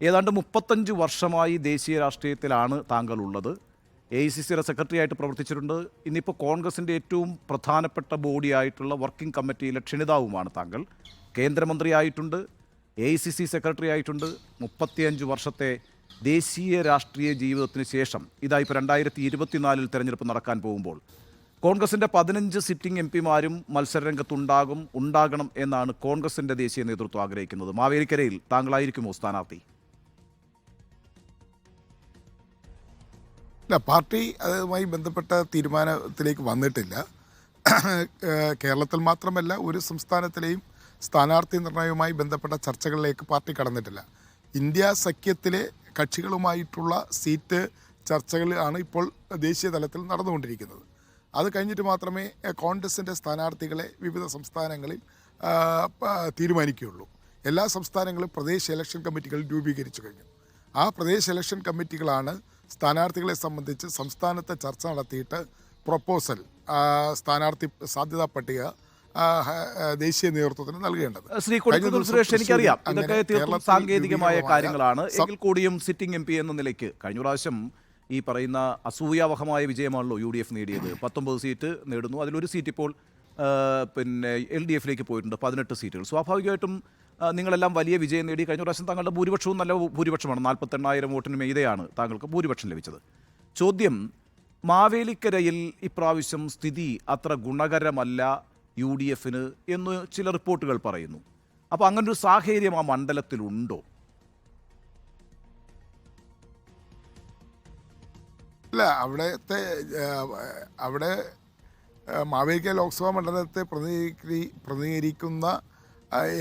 ഏതാണ്ട് മുപ്പത്തഞ്ച് വർഷമായി ദേശീയ രാഷ്ട്രീയത്തിലാണ് താങ്കൾ ഉള്ളത് എ ഐ സി സിയുടെ സെക്രട്ടറി ആയിട്ട് പ്രവർത്തിച്ചിട്ടുണ്ട്. ഇന്നിപ്പോൾ കോൺഗ്രസിന്റെ ഏറ്റവും പ്രധാനപ്പെട്ട ബോഡിയായിട്ടുള്ള വർക്കിംഗ് കമ്മിറ്റിയിലെ ക്ഷണിതാവുമാണ് താങ്കൾ. കേന്ദ്രമന്ത്രിയായിട്ടുണ്ട് A I C C secretary ആയിട്ടുണ്ട് മുപ്പത്തിയഞ്ച് വർഷത്തെ ദേശീയ രാഷ്ട്രീയ ജീവിതത്തിന് ശേഷം ഇതാ ഇപ്പോൾ രണ്ടായിരത്തി ഇരുപത്തിനാലിൽ തെരഞ്ഞെടുപ്പ് നടക്കാൻ പോകുമ്പോൾ കോൺഗ്രസിന്റെ പതിനഞ്ച് സിറ്റിംഗ് എം പിമാരും മത്സരരംഗത്തുണ്ടാകും ഉണ്ടാകണം എന്നാണ് കോൺഗ്രസിന്റെ ദേശീയ നേതൃത്വം ആഗ്രഹിക്കുന്നത്. മാവേലിക്കരയിൽ താങ്കളായിരിക്കുമോ സ്ഥാനാർത്ഥി? ഇല്ല പാർട്ടി അതുമായി ബന്ധപ്പെട്ട തീരുമാനത്തിലേക്ക് വന്നിട്ടില്ല. കേരളത്തിൽ മാത്രമല്ല ഒരു സംസ്ഥാനത്തിലെയും സ്ഥാനാർത്ഥി നിർണയവുമായി ബന്ധപ്പെട്ട ചർച്ചകളിലേക്ക് പാർട്ടി കടന്നിട്ടില്ല. ഇന്ത്യ സഖ്യത്തിലെ കക്ഷികളുമായിട്ടുള്ള സീറ്റ് ചർച്ചകളാണ് ഇപ്പോൾ ദേശീയ തലത്തിൽ നടന്നുകൊണ്ടിരിക്കുന്നത്. അത് കഴിഞ്ഞിട്ട് മാത്രമേ കോൺഗ്രസിന്റെ സ്ഥാനാർത്ഥികളെ വിവിധ സംസ്ഥാനങ്ങളിൽ തീരുമാനിക്കുകയുള്ളൂ. എല്ലാ സംസ്ഥാനങ്ങളും പ്രദേശ് ഇലക്ഷൻ കമ്മിറ്റികൾ രൂപീകരിച്ചു കഴിഞ്ഞു. ആ പ്രദേശ് ഇലക്ഷൻ കമ്മിറ്റികളാണ് സ്ഥാനാർത്ഥികളെ സംബന്ധിച്ച് സംസ്ഥാനത്തെ ചർച്ച നടത്തിയിട്ട് പ്രൊപ്പോസൽ സ്ഥാനാർത്ഥി സാധ്യതാ പട്ടിക ദേശീയ നേതൃത്വത്തിന് നൽകേണ്ടത്. ശ്രീ കൊടിക്കുന്നിൽ സുരേഷ് എനിക്കറിയാം. ഇതൊക്കെ തീർത്തും സാങ്കേതികമായ കാര്യങ്ങളാണ്. എങ്കിൽ കൂടിയും സിറ്റിംഗ് എം പി എന്ന നിലയ്ക്ക് കഴിഞ്ഞ പ്രാവശ്യം ഈ പറയുന്ന അസൂയാവഹമായ വിജയമാണല്ലോ യു ഡി എഫ് നേടിയത്. പത്തൊമ്പത് സീറ്റ് നേടുന്നു. അതിലൊരു സീറ്റ് ഇപ്പോൾ പിന്നെ എൽ ഡി എഫിലേക്ക് പോയിട്ടുണ്ട്. പതിനെട്ട് സീറ്റുകൾ സ്വാഭാവികമായിട്ടും നിങ്ങളെല്ലാം വലിയ വിജയം നേടി. കഴിഞ്ഞ പ്രാവശ്യം താങ്കളുടെ ഭൂരിപക്ഷവും നല്ല ഭൂരിപക്ഷമാണ്. നാൽപ്പത്തെണ്ണായിരം വോട്ടിന് മീതെയാണ് താങ്കൾക്ക് ഭൂരിപക്ഷം ലഭിച്ചത്. ചോദ്യം മാവേലിക്കരയിൽ ഇപ്രാവശ്യം സ്ഥിതി അത്ര ഗുണകരമല്ല യു ഡി എഫിന് എന്ന് ചില റിപ്പോർട്ടുകൾ പറയുന്നു. അപ്പോൾ അങ്ങനൊരു സാഹചര്യം ആ മണ്ഡലത്തിലുണ്ടോ? അല്ല അവിടുത്തെ അവിടെ മാവേലിക്കര ലോക്സഭാ മണ്ഡലത്തെ പ്രതിനിധീകരി പ്രതിനിധീകരിക്കുന്ന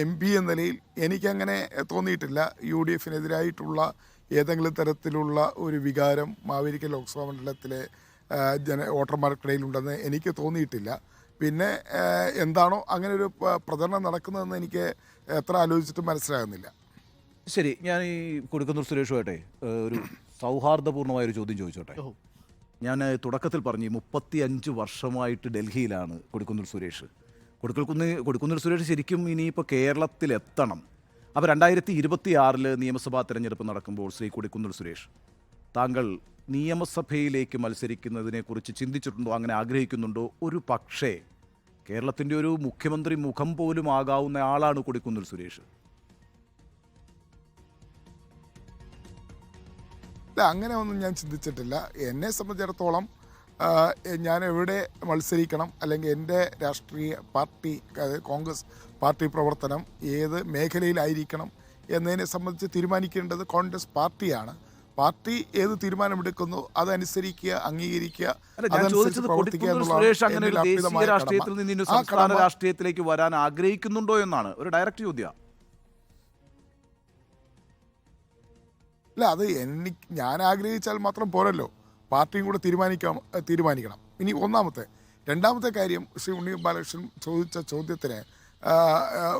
എം പി എന്ന നിലയിൽ എനിക്കങ്ങനെ തോന്നിയിട്ടില്ല. യു ഡി എഫിനെതിരായിട്ടുള്ള ഏതെങ്കിലും തരത്തിലുള്ള ഒരു വികാരം മാവേലിക്കൽ ലോക്സഭാ മണ്ഡലത്തിലെ ജന വോട്ടർമാർക്കിടയിലുണ്ടെന്ന് എനിക്ക് തോന്നിയിട്ടില്ല. പിന്നെ എന്താണോ അങ്ങനെ ഒരു പ്രചരണം നടക്കുന്നതെന്ന് എനിക്ക് എത്ര ആലോചിച്ചിട്ടും മനസ്സിലാകുന്നില്ല. ശരി ഞാൻ ഈ കൊടുക്കുന്നൂർ സുരേഷുമായിട്ടെ ഒരു സൗഹാർദ്ദപൂർണമായ ഒരു ചോദ്യം ചോദിച്ചോട്ടെ? ഞാൻ തുടക്കത്തിൽ പറഞ്ഞു മുപ്പത്തി അഞ്ച് വർഷമായിട്ട് ഡൽഹിയിലാണ് കൊടുക്കുന്നൂർ സുരേഷ്. കൊടുക്കൽക്കുന്ന് കൊടുക്കുന്നിൽ സുരേഷ് ശരിക്കും ഇനിയിപ്പോൾ കേരളത്തിലെത്തണം. അപ്പോൾ രണ്ടായിരത്തി ഇരുപത്തി ആറിൽ നിയമസഭാ തെരഞ്ഞെടുപ്പ് നടക്കുമ്പോൾ ശ്രീ കൊടിക്കുന്നിൽ സുരേഷ് താങ്കൾ നിയമസഭയിലേക്ക് മത്സരിക്കുന്നതിനെക്കുറിച്ച് ചിന്തിച്ചിട്ടുണ്ടോ? അങ്ങനെ ആഗ്രഹിക്കുന്നുണ്ടോ? ഒരു പക്ഷേ കേരളത്തിന്റെ ഒരു മുഖ്യമന്ത്രി മുഖം പോലും ആകാവുന്ന ആളാണ് കൊടിക്കുന്നിൽ സുരേഷ്. അല്ല അങ്ങനെ ഒന്നും ഞാൻ ചിന്തിച്ചിട്ടില്ല. എന്നെ സംബന്ധിച്ചിടത്തോളം ഞാൻ എവിടെ മത്സരിക്കണം? അല്ലെങ്കിൽ എന്റെ രാഷ്ട്രീയ പാർട്ടി കോൺഗ്രസ് പാർട്ടി പ്രവർത്തനം ഏത് മേഖലയിലായിരിക്കണം എന്നതിനെ സംബന്ധിച്ച് തീരുമാനിക്കേണ്ടത് കോൺഗ്രസ് പാർട്ടിയാണ്. പാർട്ടി ഏത് തീരുമാനമെടുക്കുന്നു അതനുസരിക്കുക അംഗീകരിക്കുക രാഷ്ട്രീയത്തിൽ നിന്ന് സംസ്ഥാന രാഷ്ട്രീയത്തിലേക്ക് വരാൻ ആഗ്രഹിക്കുന്നുണ്ടോ എന്നാണ്. ഒരു ഡയറക്റ്റ് ചോദ്യം. അല്ല അത് എനിക്ക് ഞാൻ ആഗ്രഹിച്ചാൽ മാത്രം പോരല്ലോ. പാർട്ടിയും കൂടെ തീരുമാനിക്കാം തീരുമാനിക്കണം. ഇനി ഒന്നാമത്തെ രണ്ടാമത്തെ കാര്യം ശ്രീ ഉണ്ണി ബാലകൃഷ്ണൻ ചോദിച്ച ചോദ്യത്തിന്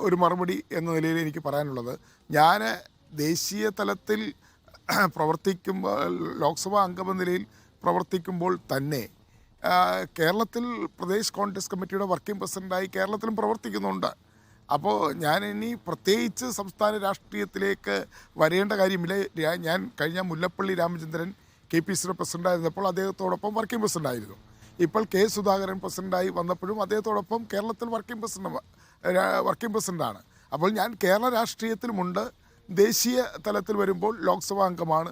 ഒരു മറുപടി എന്ന നിലയിൽ എനിക്ക് പറയാനുള്ളത്. ഞാൻ ദേശീയ തലത്തിൽ പ്രവർത്തിക്കുമ്പോൾ ലോക്സഭാ അംഗമെന്ന നിലയിൽ പ്രവർത്തിക്കുമ്പോൾ തന്നെ കേരളത്തിൽ പ്രദേശ് കോൺഗ്രസ് കമ്മിറ്റിയുടെ വർക്കിംഗ് പ്രസിഡന്റായി കേരളത്തിലും പ്രവർത്തിക്കുന്നുണ്ട്. അപ്പോൾ ഞാൻ ഇനി പ്രത്യേകിച്ച് സംസ്ഥാന രാഷ്ട്രീയത്തിലേക്ക് വരേണ്ട കാര്യമില്ല. ഞാൻ കഴിഞ്ഞ മുല്ലപ്പള്ളി രാമചന്ദ്രൻ കെ പി സിയുടെ പ്രസിഡന്റായിരുന്നപ്പോൾ അദ്ദേഹത്തോടൊപ്പം വർക്കിംഗ് പ്രസിഡന്റായിരുന്നു ഇപ്പോൾ കെ സുധാകരൻ പ്രസിഡന്റായി വന്നപ്പോഴും അദ്ദേഹത്തോടൊപ്പം കേരളത്തിൽ വർക്കിംഗ് പ്രസിഡന്റ് വർക്കിംഗ് പ്രസിഡന്റാണ് അപ്പോൾ ഞാൻ കേരള രാഷ്ട്രീയത്തിലുമുണ്ട്. ദേശീയ തലത്തിൽ വരുമ്പോൾ ലോക്സഭാ അംഗമാണ്.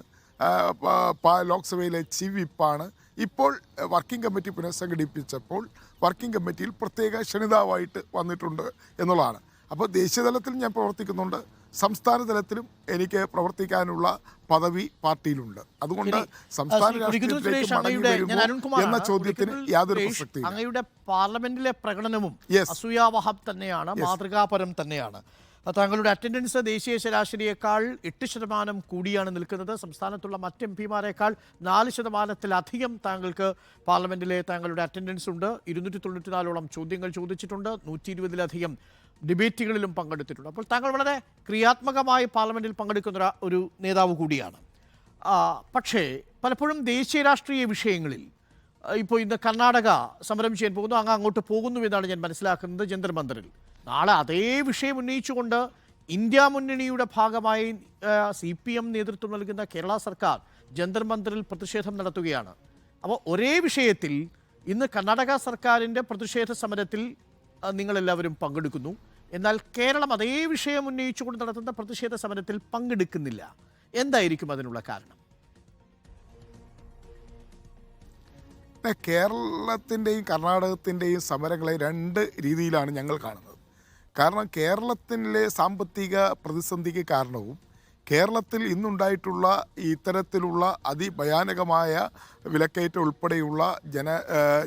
ലോക്സഭയിലെ ചീഫ് വിപ്പാണ്. ഇപ്പോൾ വർക്കിംഗ് കമ്മിറ്റി പുനഃസംഘടിപ്പിച്ചപ്പോൾ വർക്കിംഗ് കമ്മിറ്റിയിൽ പ്രത്യേക ക്ഷണിതാവായിട്ട് വന്നിട്ടുണ്ട് എന്നുള്ളതാണ്. അപ്പോൾ ദേശീയ തലത്തിൽ ഞാൻ പ്രവർത്തിക്കുന്നുണ്ട്. സംസ്ഥാന തലത്തിലും എനിക്ക് പ്രവർത്തിക്കാനുള്ള പദവി പാർട്ടിയിലുണ്ട്. അതുകൊണ്ട് സംസ്ഥാന. എന്ന ചോദ്യത്തിന് യാതൊരു അങ്ങയുടെ പാർലമെന്റിലെ പ്രകടനവും. അസൂയാവഹം തന്നെയാണ് മാതൃകാപരം തന്നെയാണ്. താങ്കളുടെ അറ്റൻഡൻസ് ദേശീയ ശരാശരിയേക്കാൾ എട്ട് ശതമാനം കൂടിയാണ് നിൽക്കുന്നത്. സംസ്ഥാനത്തുള്ള മറ്റ് എം പിമാരെക്കാൾ നാല് ശതമാനത്തിലധികം താങ്കൾക്ക് പാർലമെന്റിലെ താങ്കളുടെ അറ്റൻഡൻസ് ഉണ്ട്. ഇരുന്നൂറ്റി തൊണ്ണൂറ്റിനാലോളം ചോദ്യങ്ങൾ ചോദിച്ചിട്ടുണ്ട്. നൂറ്റി ഇരുപതിലധികം ഡിബേറ്റുകളിലും പങ്കെടുത്തിട്ടുണ്ട്. അപ്പോൾ താങ്കൾ വളരെ ക്രിയാത്മകമായി പാർലമെന്റിൽ പങ്കെടുക്കുന്ന ഒരു- നേതാവ് കൂടിയാണ്. പക്ഷേ പലപ്പോഴും ദേശീയ രാഷ്ട്രീയ വിഷയങ്ങളിൽ ഇപ്പോൾ ഇന്ന് കർണാടക സമരം ചെയ്യാൻ പോകുന്നു അങ്ങ് അങ്ങോട്ട് പോകുന്നു എന്നാണ് ഞാൻ മനസ്സിലാക്കുന്നത് ജന്തർ മന്ദറിൽ നാളെ അതേ വിഷയം ഉന്നയിച്ചുകൊണ്ട് ഇന്ത്യ മുന്നണിയുടെ ഭാഗമായി സി പി എം നേതൃത്വം നൽകുന്ന കേരള സർക്കാർ ജന്തർ മന്ദിറിൽ പ്രതിഷേധം നടത്തുകയാണ്. അപ്പോൾ ഒരേ വിഷയത്തിൽ ഇന്ന് കർണാടക സർക്കാരിന്റെ പ്രതിഷേധ സമരത്തിൽ നിങ്ങളെല്ലാവരും പങ്കെടുക്കുന്നു. എന്നാൽ കേരളം അതേ വിഷയം ഉന്നയിച്ചുകൊണ്ട് നടത്തുന്ന പ്രതിഷേധ സമരത്തിൽ പങ്കെടുക്കുന്നില്ല. എന്തായിരിക്കും അതിനുള്ള കാരണം? കേരളത്തിന്റെയും കർണാടകത്തിന്റെയും സമരങ്ങളെ രണ്ട് രീതിയിലാണ് ഞങ്ങൾ കാണുന്നത്. കാരണം കേരളത്തിലെ സാമ്പത്തിക പ്രതിസന്ധിക്ക് കാരണവും കേരളത്തിൽ ഇന്നുണ്ടായിട്ടുള്ള ഇത്തരത്തിലുള്ള അതിഭയാനകമായ വിലക്കയറ്റം ഉൾപ്പെടെയുള്ള ജന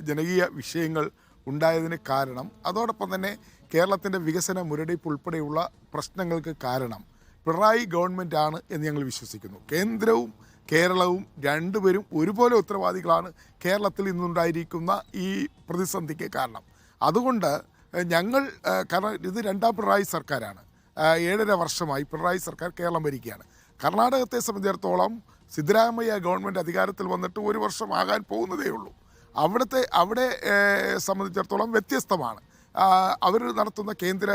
ജനകീയ വിഷയങ്ങൾ ഉണ്ടായതിന് കാരണം അതോടൊപ്പം തന്നെ കേരളത്തിന്റെ വികസന മുരടിപ്പ് ഉൾപ്പെടെയുള്ള പ്രശ്നങ്ങൾക്ക് കാരണം പിണറായി ഗവൺമെന്റ് ആണ് എന്ന് ഞങ്ങൾ വിശ്വസിക്കുന്നു. കേന്ദ്രവും കേരളവും രണ്ടുപേരും ഒരുപോലെ ഉത്തരവാദികളാണ് കേരളത്തിൽ ഇന്നുണ്ടായിരിക്കുന്ന ഈ പ്രതിസന്ധിക്ക് കാരണം. അതുകൊണ്ട് ഞങ്ങൾ കാരണം ഇത് രണ്ടാം പിണറായി സർക്കാരാണ്. ഏഴര വർഷമായി പിണറായി സർക്കാർ കേരളം ഭരിക്കുകയാണ്. കർണാടകത്തെ സംബന്ധിച്ചിടത്തോളം സിദ്ധരാമയ്യ ഗവൺമെന്റ് അധികാരത്തിൽ വന്നിട്ട് ഒരു വർഷം ആകാൻ പോകുന്നതേ ഉള്ളൂ. അവിടുത്തെ അവിടെ സംബന്ധിച്ചിടത്തോളം വ്യത്യസ്തമാണ്. അവർ നടത്തുന്ന കേന്ദ്ര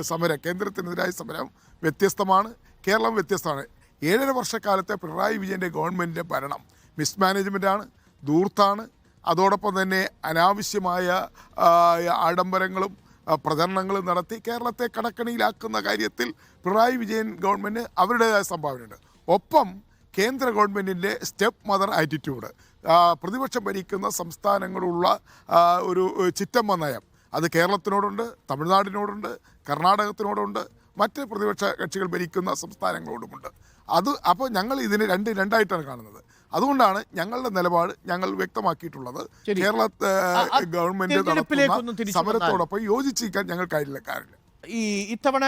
സമരം കേന്ദ്രത്തിനെതിരായ സമരം വ്യത്യസ്തമാണ്. കേരളം വ്യത്യസ്തമാണ്. ഏഴര വർഷക്കാലത്തെ പിണറായി വിജയന്റെ ഗവൺമെന്റിന്റെ ഭരണം മിസ്മാനേജ്മെന്റാണ് ദൂർത്താണ് അതോടൊപ്പം തന്നെ അനാവശ്യമായ ആഡംബരങ്ങളും പ്രചരണങ്ങളും നടത്തി കേരളത്തെ കടക്കണിയിലാക്കുന്ന കാര്യത്തിൽ പിണറായി വിജയൻ ഗവൺമെന്റ് അവരുടേതായ സംഭാവനയുണ്ട്. ഒപ്പം കേന്ദ്ര ഗവൺമെന്റിന്റെ സ്റ്റെപ്പ് മദർ ആറ്റിറ്റ്യൂഡ് പ്രതിപക്ഷം ഭരിക്കുന്ന സംസ്ഥാനങ്ങളുള്ള ഒരു ചിറ്റമ്മ നയം അത് കേരളത്തിനോടുണ്ട് തമിഴ്നാടിനോടുണ്ട് കർണാടകത്തിനോടുണ്ട് മറ്റ് പ്രതിപക്ഷ കക്ഷികൾ ഭരിക്കുന്ന സംസ്ഥാനങ്ങളോടുമുണ്ട്. അത് അപ്പോൾ ഞങ്ങൾ ഇതിനെ രണ്ട് രണ്ടായിട്ടാണ് കാണുന്നത്. അതുകൊണ്ടാണ് ഞങ്ങളുടെ നിലപാട് ഞങ്ങൾ വ്യക്തമാക്കിയിട്ടുള്ളത്. കേരള ഗവൺമെന്റ് നടത്തുന്ന സമരത്തോടൊപ്പം യോജിച്ചിരിക്കാൻ ഞങ്ങൾ കാര്യമില്ല. ഈ ഇത്തവണ